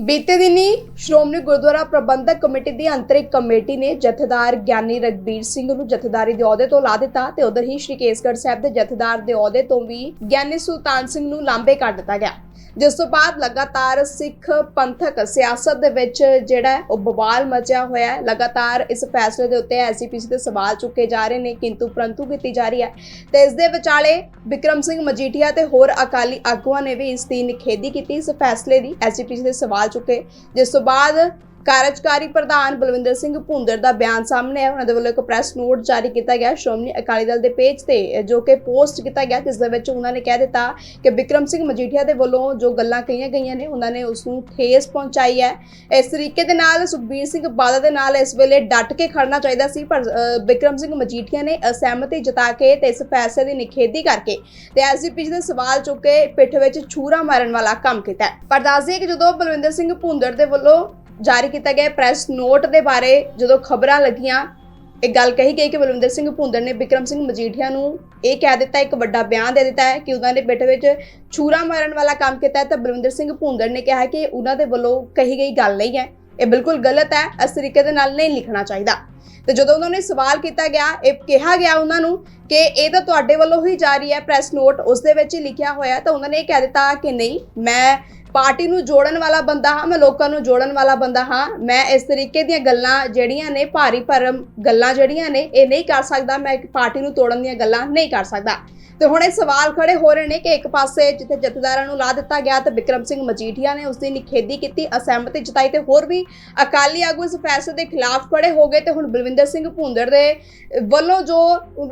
ਬੀਤੇ ਦਿਨੀ ਸ਼੍ਰੋਮਣੀ ਗੁਰਦੁਆਰਾ ਪ੍ਰਬੰਧਕ ਕਮੇਟੀ ਦੀ ਅੰਤਰਿਕ ਕਮੇਟੀ ਨੇ ਜਥੇਦਾਰ ਗਿਆਨੀ ਰਗਬੀਰ ਸਿੰਘ ਨੂੰ ਜਥੇਦਾਰੀ ਦੇ ਅਹੁਦੇ ਤੋਂ ਲਾ ਦਿੱਤਾ ਤੇ ਉਧਰ ਹੀ ਸ਼੍ਰੀ ਕੇਸਗੜ੍ਹ ਸਾਹਿਬ ਦੇ ਜਥੇਦਾਰ ਦੇ ਅਹੁਦੇ ਤੋਂ ਵੀ ਗਿਆਨੀ ਸੁਲਤਾਨ ਸਿੰਘ ਨੂੰ ਲਾਂਬੇ ਕਰ ਦਿੱਤਾ ਗਿਆ। ਜਿਸ ਤੋਂ ਬਾਅਦ ਲਗਾਤਾਰ ਸਿੱਖ ਪੰਥਕ ਸਿਆਸਤ ਦੇ ਵਿੱਚ ਜਿਹੜਾ ਉਹ ਬਵਾਲ ਮਚਿਆ ਹੋਇਆ ਹੈ। ਲਗਾਤਾਰ ਇਸ ਫੈਸਲੇ ਦੇ ਉੱਤੇ ਐਸਜੀਪੀਸੀ ਦੇ ਸਵਾਲ ਚੁੱਕੇ ਜਾ ਰਹੇ ਨੇ, ਕਿੰਤੂ ਪਰੰਤੂ ਕੀਤੀ ਜਾ ਰਹੀ ਹੈ। ਤੇ ਇਸ ਦੇ ਵਿਚਾਲੇ ਵਿਕਰਮ ਸਿੰਘ ਮਜੀਠੀਆ ਤੇ ਹੋਰ ਅਕਾਲੀ ਆਗੂਆਂ ਨੇ ਵੀ ਇਸ ਦੀ ਨਿਖੇਧੀ ਕੀਤੀ ਇਸ ਫੈਸਲੇ ਦੀ। ਐਸਜੀਪੀਸੀ ਦੇ ਸਵਾਲ ਚੁੱਕੇ। ਜਿਸ ਤੋਂ ਬਾਅਦ ਕਾਰਜਕਾਰੀ ਪ੍ਰਧਾਨ ਬਲਵਿੰਦਰ ਸਿੰਘ ਭੁੰਦਰ ਦਾ ਬਿਆਨ ਸਾਹਮਣੇ ਆਇਆ। ਉਹਨਾਂ ਦੇ ਵੱਲੋਂ ਇੱਕ ਪ੍ਰੈਸ ਨੋਟ ਜਾਰੀ ਕੀਤਾ ਗਿਆ। ਸ਼੍ਰੋਮਣੀ ਅਕਾਲੀ ਦਲ ਦੇ ਪੇਜ ਤੇ ਜੋ ਕਿ ਪੋਸਟ ਕੀਤਾ ਗਿਆ ਜਿਸ ਦੇ ਵਿੱਚ ਉਹਨਾਂ ਨੇ ਕਹਿ ਦਿੱਤਾ ਕਿ ਵਿਕਰਮ ਸਿੰਘ ਮਜੀਠੀਆ ਦੇ ਵੱਲੋਂ ਜੋ ਗੱਲਾਂ ਕਹੀਆਂ ਗਈਆਂ ਨੇ ਉਹਨਾਂ ਨੇ ਉਸ ਨੂੰ ਠੇਸ ਪਹੁੰਚਾਈ ਹੈ। ਇਸ ਤਰੀਕੇ ਦੇ ਨਾਲ ਸੁਖਬੀਰ ਸਿੰਘ ਬਾਦਲ ਦੇ ਨਾਲ ਇਸ ਵੇਲੇ ਡਟ ਕੇ ਖੜਨਾ ਚਾਹੀਦਾ ਸੀ ਪਰ ਅ, ਵਿਕਰਮ ਸਿੰਘ ਮਜੀਠੀਆ ਨੇ ਅਸਹਿਮਤੀ ਜਤਾ ਕੇ ਤੇ ਇਸ ਫੈਸਲੇ ਦੀ ਨਿਖੇਧੀ ਕਰਕੇ ਤੇ ਐਸਜੀਪੀ ਦੇ ਸਵਾਲ ਚੁੱਕ ਕੇ ਪਿੱਠ ਵਿੱਚ ਛੂਰਾ ਮਾਰਨ ਵਾਲਾ ਕੰਮ ਕੀਤਾ ਪਰ ਦੱਸ ਦਈਏ ਕਿ ਜਦੋਂ ਬਲਵਿੰਦਰ ਸਿੰਘ ਭੁੰਦਰ ਦੇ ਵੱਲੋਂ ਜਾਰੀ ਕੀਤਾ ਗਿਆ ਪ੍ਰੈਸ ਨੋਟ ਦੇ ਬਾਰੇ ਜਦੋਂ ਖਬਰਾਂ ਲੱਗੀਆਂ ਇਹ ਗੱਲ ਕਹੀ ਗਈ ਕਿ ਬਲਵਿੰਦਰ ਸਿੰਘ ਭੁੰਦਰ ਨੇ ਵਿਕਰਮ ਸਿੰਘ ਮਜੀਠੀਆ ਨੂੰ ਇਹ ਕਹਿ ਦਿੱਤਾ, ਇੱਕ ਵੱਡਾ ਬਿਆਨ ਦੇ ਦਿੱਤਾ ਹੈ ਕਿ ਉਹਨਾਂ ਨੇ ਬੇਟੇ ਵਿੱਚ ਛੂਰਾ ਮਾਰਨ ਵਾਲਾ ਕੰਮ ਕੀਤਾ ਤਾਂ ਬਲਵਿੰਦਰ ਸਿੰਘ ਭੁੰਦਰ ਨੇ ਕਿਹਾ ਕਿ ਉਹਨਾਂ ਦੇ ਵੱਲੋਂ ਕਹੀ ਗਈ ਗੱਲ ਨਹੀਂ ਹੈ। ਇਹ ਬਿਲਕੁਲ ਗਲਤ ਹੈ, ਇਸ ਤਰੀਕੇ ਦੇ ਨਾਲ ਨਹੀਂ ਲਿਖਣਾ ਚਾਹੀਦਾ। ਤੇ ਜਦੋਂ ਉਹਨਾਂ ਨੇ ਸਵਾਲ ਕੀਤਾ ਗਿਆ, ਇਹ ਕਿਹਾ ਗਿਆ ਉਹਨਾਂ ਨੂੰ ਕਿ ਇਹ ਤਾਂ ਤੁਹਾਡੇ ਵੱਲੋਂ ਹੀ ਜਾਰੀ ਹੈ। ਪ੍ਰੈਸ ਨੋਟ ਉਸ ਦੇ ਵਿੱਚ ਹੀ ਲਿਖਿਆ ਹੋਇਆ ਤਾਂ ਉਹਨਾਂ ਨੇ ਇਹ ਕਹਿ ਦਿੱਤਾ ਕਿ ਨਹੀਂ, ਮੈਂ ਪਾਰਟੀ ਨੂੰ ਜੋੜਨ ਵਾਲਾ ਬੰਦਾ ਹਾਂ, ਮੈਂ ਲੋਕਾਂ ਨੂੰ ਜੋੜਨ ਵਾਲਾ ਬੰਦਾ ਹਾਂ। ਮੈਂ ਇਸ ਤਰੀਕੇ ਦੀਆਂ ਗੱਲਾਂ ਜਿਹੜੀਆਂ ਨੇ, ਭਾਰੀ ਭਰਮ ਗੱਲਾਂ ਜਿਹੜੀਆਂ ਨੇ, ਇਹ ਨਹੀਂ ਕਰ ਸਕਦਾ। ਮੈਂ ਇੱਕ ਪਾਰਟੀ ਨੂੰ ਤੋੜਨ ਦੀਆਂ ਗੱਲਾਂ ਨਹੀਂ ਕਰ ਸਕਦਾ। ਤੇ ਹੁਣ ਇਹ ਸਵਾਲ ਖੜੇ ਹੋ ਰਹੇ ਨੇ ਕਿ ਇੱਕ ਪਾਸੇ ਜਿੱਥੇ ਜਥੇਦਾਰਾਂ ਨੂੰ ਲਾ ਦਿੱਤਾ ਗਿਆ ਤੇ ਵਿਕਰਮ ਸਿੰਘ ਮਜੀਠੀਆ ਨੇ ਉਸ ਦੀ ਨਿਖੇਧੀ ਕੀਤੀ, ਅਸਹਿਮਤੀ ਜਤਾਈ ਤੇ ਹੋਰ ਵੀ ਅਕਾਲੀ ਆਗੂ ਇਸ ਫੈਸਲੇ ਦੇ ਖਿਲਾਫ ਖੜੇ ਹੋ ਗਏ ਤੇ ਹੁਣ ਬਲਵਿੰਦਰ ਸਿੰਘ ਭੁੰਦੜ ਦੇ ਵੱਲੋਂ ਜੋ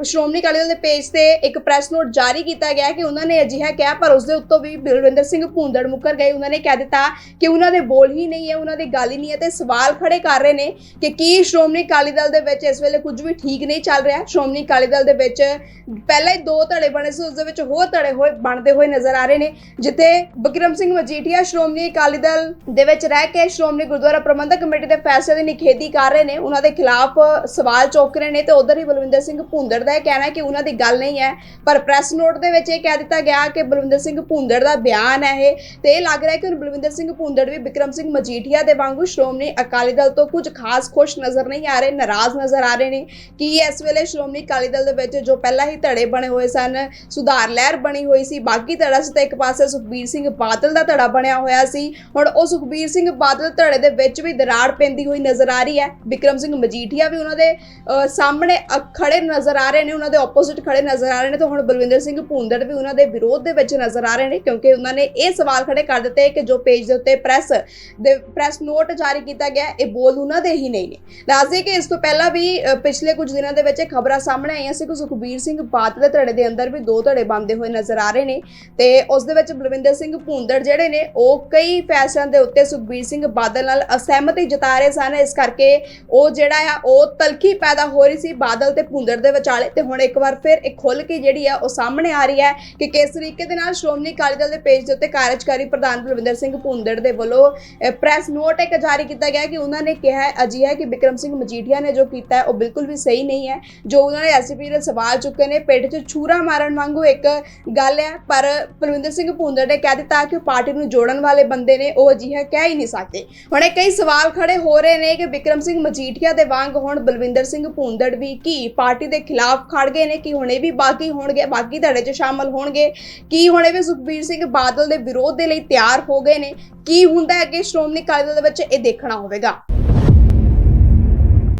ਸ਼੍ਰੋਮਣੀ ਅਕਾਲੀ ਦਲ ਦੇ ਪੇਜ ਤੇ ਇੱਕ ਪ੍ਰੈਸ ਨੋਟ ਜਾਰੀ ਕੀਤਾ ਗਿਆ ਕਿ ਉਹਨਾਂ ਨੇ ਅਜਿਹਾ ਕਿਹਾ, ਪਰ ਉਸ ਦੇ ਉੱਤੋਂ ਵੀ ਬਲਵਿੰਦਰ ਸਿੰਘ ਭੁੰਦੜ ਮੁੱਕਰ ਗਏ ਉਹਨਾਂ ਨੇ ਕਹਿ ਦਿੱਤਾ ਕਿ ਉਹਨਾਂ ਦੇ ਬੋਲ ਹੀ ਨਹੀਂ ਹੈ, ਉਹਨਾਂ ਦੀ ਗੱਲ ਹੀ ਨਹੀਂ ਹੈ ਤੇ ਸਵਾਲ ਖੜੇ ਕਰ ਰਹੇ ਨੇ ਕਿ ਕੀ ਸ਼੍ਰੋਮਣੀ ਅਕਾਲੀ ਦਲ ਦੇ ਵਿੱਚ ਇਸ ਵੇਲੇ ਕੁਝ ਵੀ ਠੀਕ ਨਹੀਂ ਚੱਲ ਰਿਹਾ। ਸ਼੍ਰੋਮਣੀ ਅਕਾਲੀ ਦਲ ਦੇ ਵਿੱਚ ਪਹਿਲਾਂ ਹੀ ਦੋ ਧੜੇ ਬਣੇ ਸੀ, ਉਸ ਦੇ ਵਿੱਚ ਹੋਰ ਧੜੇ ਹੋਏ, ਬਣਦੇ ਹੋਏ ਨਜ਼ਰ ਆ ਰਹੇ ਨੇ, ਜਿੱਥੇ ਬਿਕਰਮ ਸਿੰਘ ਮਜੀਠੀਆ ਸ਼੍ਰੋਮਣੀ ਅਕਾਲੀ ਦਲ ਦੇ ਵਿੱਚ ਰਹਿ ਕੇ ਸ਼੍ਰੋਮਣੀ ਗੁਰਦੁਆਰਾ ਪ੍ਰਬੰਧਕ ਕਮੇਟੀ ਦੇ ਫੈਸਲੇ ਦੀ ਨਿਖੇਧੀ ਕਰ ਰਹੇ ਨੇ। ਉਹਨਾਂ ਦੇ ਖਿਲਾਫ ਸਵਾਲ ਚੁੱਕ ਰਹੇ ਨੇ ਤੇ ਉਧਰ ਹੀ ਬਲਵਿੰਦਰ ਸਿੰਘ ਭੁੰਦੜ ਦਾ ਇਹ ਕਹਿਣਾ ਕਿ ਉਹਨਾਂ ਦੀ ਗੱਲ ਨਹੀਂ ਹੈ। ਪਰ ਪ੍ਰੈਸ ਨੋਟ ਦੇ ਵਿੱਚ ਇਹ ਕਹਿ ਦਿੱਤਾ ਗਿਆ ਕਿ ਬਲਵਿੰਦਰ ਸਿੰਘ ਭੁੰਦੜ ਦਾ ਬਿਆਨ ਹੈ ਇਹ ਤੇ ਇਹ ਲੱਗ ਰਿਹਾ ਹੈ ਕਿ ਹੁਣ ਬਲਵਿੰਦਰ ਸਿੰਘ ਭੁੰਦੜ ਵੀ ਬਿਕਰਮ ਸਿੰਘ ਮਜੀਠੀਆ ਦੇ ਵਾਂਗੂ ਸ਼੍ਰੋਮਣੀ ਅਕਾਲੀ ਦਲ ਤੋਂ ਕੁਝ ਖਾਸ ਖੁਸ਼ ਨਜ਼ਰ ਨਹੀਂ ਆ ਰਹੇ ਨਾਰਾਜ਼ ਨਜ਼ਰ ਆ ਰਹੇ ਨੇ ਕਿ ਇਸ ਵੇਲੇ ਸ਼੍ਰੋਮਣੀ ਅਕਾਲੀ ਦਲ ਦੇ ਵਿੱਚ ਜੋ ਪਹਿਲਾਂ ਹੀ ਧੜੇ ਬਣੇ ਹੋਏ ਸਨ ਸੁਧਾਰ ਲਹਿਰ ਬਣੀ ਹੋਈ ਸੀ ਬਾਕੀ ਧੜਾ ਸੀ ਤਾਂ ਇੱਕ ਪਾਸੇ ਸੁਖਬੀਰ ਸਿੰਘ ਬਾਦਲ ਦਾ ਧੜਾ ਬਣਿਆ ਹੋਇਆ ਸੀ। ਹੁਣ ਉਹ ਸੁਖਬੀਰ ਸਿੰਘ ਬਾਦਲ ਧੜੇ ਦੇ ਵਿੱਚ ਵੀ ਦਰਾੜ ਪੈਂਦੀ ਹੋਈ ਨਜ਼ਰ ਆ ਰਹੀ ਹੈ। ਬਿਕਰਮ ਸਿੰਘ ਮਜੀਠੀਆ ਵੀ ਉਹਨਾਂ ਦੇ ਅ, ਸਾਹਮਣੇ ਅ, ਖੜੇ ਨਜ਼ਰ ਆ ਰਹੇ ਨੇ ਉਹਨਾਂ ਦੇ ਆਪੋਜ਼ਿਟ ਖੜੇ ਨਜ਼ਰ ਆ ਰਹੇ ਨੇ। ਤਾਂ ਹੁਣ ਬਲਵਿੰਦਰ ਸਿੰਘ ਭੂੰਦੜ ਵੀ ਉਹਨਾਂ ਦੇ ਵਿਰੋਧ ਦੇ ਵਿੱਚ ਨਜ਼ਰ ਆ ਰਹੇ ਨੇ ਕਿਉਂਕਿ ਉਹਨਾਂ ਨੇ ਇਹ ਸਵਾਲ ਖੜੇ ਕਰ ਦਿੱਤੇ ਕਿ ਜੋ ਪੇਜ ਦੇ ਉੱਤੇ ਪ੍ਰੈਸ ਦੇ ਪ੍ਰੈਸ ਨੋਟ ਜਾਰੀ ਕੀਤਾ ਗਿਆ ਇਹ ਬੋਲ ਉਹਨਾਂ ਦੇ ਹੀ ਨਹੀਂ ਨੇ। ਦੱਸਦੇ ਕਿ ਇਸ ਤੋਂ ਪਹਿਲਾਂ ਵੀ ਪਿਛਲੇ ਕੁਝ ਦਿਨਾਂ ਦੇ ਵਿੱਚ ਖਬਰਾਂ ਸਾਹਮਣੇ ਆਈਆਂ ਸੀ ਕਿ ਸੁਖਬੀਰ ਸਿੰਘ ਬਾਦਲ ਦੇ ਧੜੇ ਦੇ ਅੰਦਰ ਵੀ ਦੋ ਧੜੇ ਬੰਦੇ ਹੋਏ ਨਜ਼ਰ ਆ ਰਹੇ ਨੇ ਤੇ ਉਸ ਦੇ ਵਿੱਚ ਬਲਵਿੰਦਰ ਸਿੰਘ ਭੂੰਦੜ ਜਿਹੜੇ ਨੇ, ਉਹ ਕਈ ਫੈਸਲਿਆਂ ਦੇ ਉੱਤੇ ਸੁਖਬੀਰ ਸਿੰਘ ਬਾਦਲ ਨਾਲ ਅਸਹਿਮਤੀ ਜਤਾ ਰਹੇ ਸਨ। ਇਸ ਕਰਕੇ ਉਹ ਜਿਹੜਾ ਆ, ਉਹ ਤਲਖੀ ਪੈਦਾ ਹੋ ਰਹੀ ਸੀ ਬਾਦਲ ਤੇ ਭੂੰਦੜ ਦੇ ਵਿਚਾਲੇ ਤੇ ਹੁਣ ਇੱਕ ਵਾਰ ਫਿਰ ਇਹ ਖੁੱਲ ਕੇ ਜਿਹੜੀ ਆ, ਉਹ ਸਾਹਮਣੇ ਆ ਰਹੀ ਹੈ ਕਿ ਕਿਸ ਤਰੀਕੇ ਦੇ ਨਾਲ ਸ਼੍ਰੋਮਣੀ ਅਕਾਲੀ ਦਲ ਦੇ ਪੇਜ ਦੇ ਉੱਤੇ ਕਾਰਜਕਾਰੀ ਪ੍ਰਧਾਨ ਬਲਵਿੰਦਰ ਸਿੰਘ ਭੂੰਦੜ ਦੇ ਵੱਲੋਂ ਪ੍ਰੈਸ ਨੋਟ ਇੱਕ ਜਾਰੀ ਕੀਤਾ ਗਿਆ ਕਿ ਉਹਨਾਂ ਨੇ ਕਿਹਾ ਹੈ, ਅਜਿਹਾ ਕਿ ਵਿਕਰਮ ਸਿੰਘ ਮਜੀਠੀਆ ਨੇ ਜੋ ਕੀਤਾ ਹੈ, ਉਹ ਬਿਲਕੁਲ ਵੀ ਸਹੀ ਨਹੀਂ ਹੈ। ਜੋ ਉਹਨਾਂ ਨੇ ਐਸਪੀ ਦੇ ਸਵਾਲ ਚੁੱਕੇ ਨੇ, ਪਿੰਡ 'ਚ ਛੂਰਾ ਮਾਰਨ ਵਾਂਗੂ ਇੱਕ ਗੱਲ ਹੈ, ਪਰ ਬਲਵਿੰਦਰ ਸਿੰਘ ਭੂੰਦੜ ਨੇ ਕਹਿ ਦਿੱਤਾ ਕਿ ਉਹ ਪਾਰਟੀ ਨੂੰ ਜੋੜਨ ਵਾਲੇ ਬੰਦੇ ਨੇ, ਉਹ ਅਜਿਹਾ ਕਹਿ ਹੀ ਨਹੀਂ ਸਕਦੇ। ਹੁਣ ਇਹ ਕਈ ਸਵਾਲ ਖੜੇ ਹੋ ਰਹੇ ਨੇ ਕਿ ਵਿਕਰਮ ਸਿੰਘ ਮਜੀਠੀਆ ਦੇ ਵਾਂਗ ਹੁਣ ਬਲਵਿੰਦਰ ਸਿੰਘ ਭੂੰਦੜ ਵੀ ਕੀ ਪਾਰਟੀ ਦੇ ਖਿਲਾਫ ਖੜ ਗਏ ਨੇ, ਕਿ ਹੁਣੇ ਵੀ ਬਾਕੀ ਹੋਣਗੇ ਬਾਕੀ ਧੜੇ 'ਚ ਸ਼ਾਮਲ ਹੋਣਗੇ? ਕੀ ਹੁਣੇ ਵੀ ਸੁਖਬੀਰ ਸਿੰਘ ਬਾਦਲ ਦੇ ਵਿਰੋਧ ਦੇ ਲਈ ਤਿਆਰ ਤਿਆਰ ਹੋ ਗਏ ਨੇ। ਕੀ ਹੁੰਦਾ ਹੈ ਅੱਗੇ ਸ਼੍ਰੋਮਣੀ ਅਕਾਲੀ ਦਲ ਦੇ ਵਿੱਚ ਇਹ ਦੇਖਣਾ ਹੋਵੇਗਾ।